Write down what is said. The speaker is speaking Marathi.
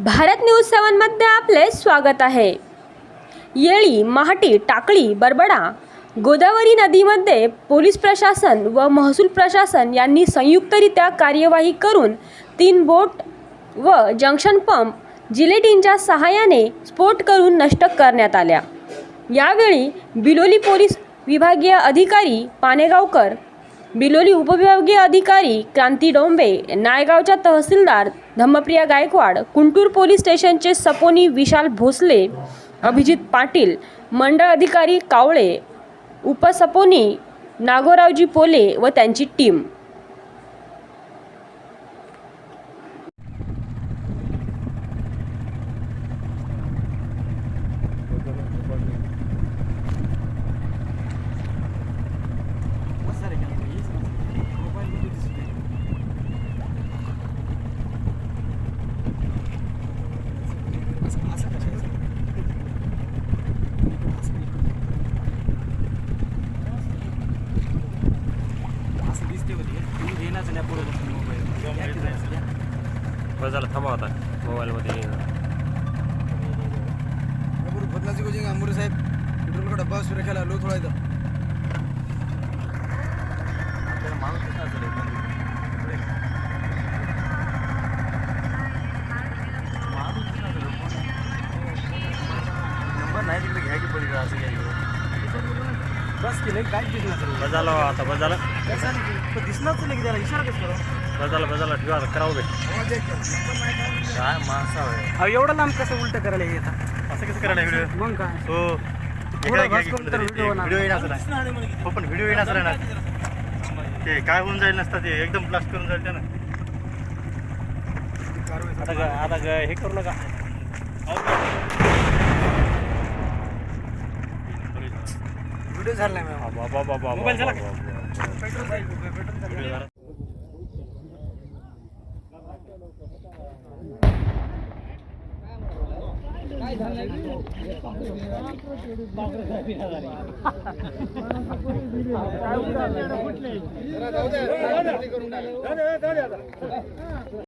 भारत न्यूज सेवनमध्ये आपले स्वागत आहे. येळी महाटी टाकळी बरबडा गोदावरी नदीमध्ये पोलीस प्रशासन व महसूल प्रशासन यांनी संयुक्तरित्या कार्यवाही करून तीन बोट व जंक्शन पंप जिलेटिनच्या सहाय्याने स्फोट करून नष्ट करण्यात आल्या. यावेळी बिलोली पोलीस विभागीय अधिकारी पानेगावकर बिलोली उपविभागीय अधिकारी क्रांती डोंबे नायगावच्या तहसीलदार धम्मप्रिया गायकवाड कुंटूर पोलीस स्टेशनचे सपोनी विशाल भोसले अभिजित पाटील मंडळ अधिकारी कावळे उपसपोनी नागोरावजी पोले व त्यांची टीम. हो, असं दिसते होती तुम्ही घेणार नाही पुढे मोबाईल बस झालं थांबा आता. मोबाईलमध्ये बदलाची कोचिंग अमरू साहेब पेट्रोल का डब्बा सुरेखाला लो थोडा इथं. आपल्याला माणूस कसा असेल नाही तिकडे घ्या की पडली असं घ्या की. बस केलं काय दिसणार झालं हो आता बस झालं दिसणारच नाही की त्याला इशारा कसं ठेवा आता करावं बे काय माणसा अहो एवढं लांब कसं उलट करायला येतात असं कसं करायला व्हिडिओ मग काय? हो. व्हिडिओ येणार हो पण व्हिडिओ येणार ना ते काय होऊन जाईल नसतं ते एकदम ब्लास्ट करून जाईल त्यानं. आता आता ग- हे करू नका. व्हिडिओ झाला मॅम बाबा. बाबा मोबाईल झाला का? व्हिडिओ झाला.